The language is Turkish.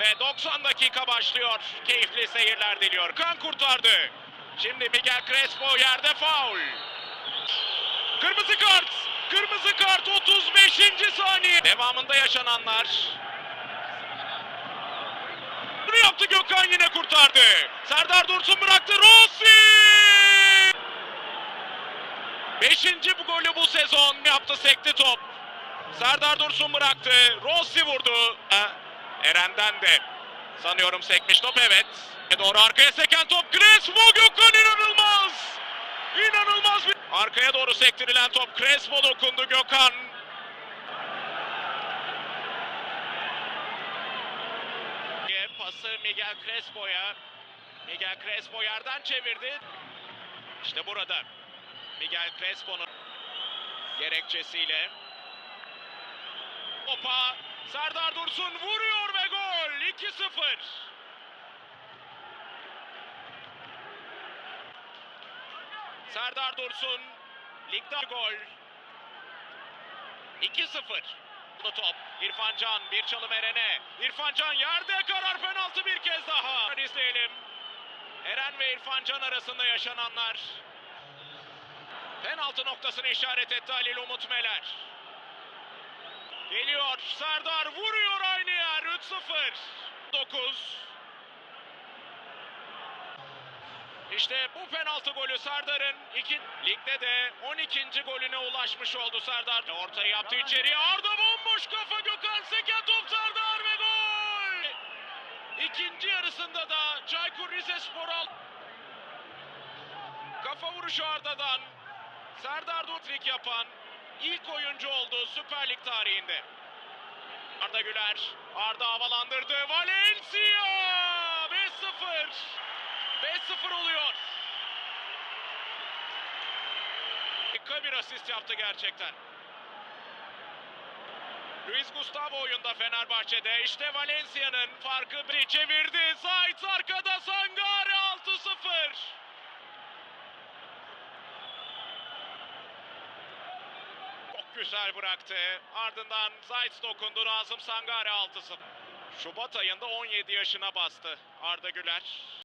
Ve 90 dakika başlıyor. Keyifli seyirler diliyor. Kan kurtardı. Şimdi Miguel Crespo yerde faul. Kırmızı kart. Kırmızı kart 35. saniye. Devamında yaşananlar. Bunu yaptı Gökhan yine kurtardı. Serdar Dursun bıraktı. Rossi! Beşinci bu golü bu sezon yaptı sekti top. Serdar Dursun bıraktı. Rossi vurdu. Eren'den de sanıyorum sekmiş top evet. E Doğru arkaya seken top Crespo Gökhan inanılmaz. İnanılmaz bir... Arkaya doğru sektirilen top Crespo dokundu Gökhan. Pası Miguel Crespo'ya. Miguel Crespo yerden çevirdi. İşte burada. Miguel Crespo'nun gerekçesiyle. Topa Serdar Dursun vuruyor ve gol 2-0. Serdar Dursun ligde gol 2-0. Bu top İrfan Can bir çalım Eren'e. İrfan Can yerde karar penaltı bir kez daha. İzleyelim. Eren ve İrfan Can arasında yaşananlar. Penaltı noktasını işaret etti Halil Umut Meler. Geliyor Serdar vuruyor aynı yer 3-0. 9. İşte bu penaltı golü Serdar'ın iki ligde de 12. golüne ulaşmış oldu Serdar. Ortayı yaptı içeriye. Arda bomboş kafa Gökhan seken top Serdar ve gol. İkinci yarısında da Çaykur Rizespor al. Kafa vuruşu Arda'dan. Serdar Dutrik yapan ilk oyuncu oldu Süper Lig tarihinde. Arda Güler. Arda havalandırdı. Valencia 5-0. 5-0 oluyor. Harika bir asist yaptı gerçekten. Luis Gustavo oyunda Fenerbahçe'de. İşte Valencia'nın farkı bir çevirdi. Zayt arkada Sangare 6-0. Güzel bıraktı. Ardından Zayt dokundu. Nazım Sangare 6-0. Şubat ayında 17 yaşına bastı Arda Güler.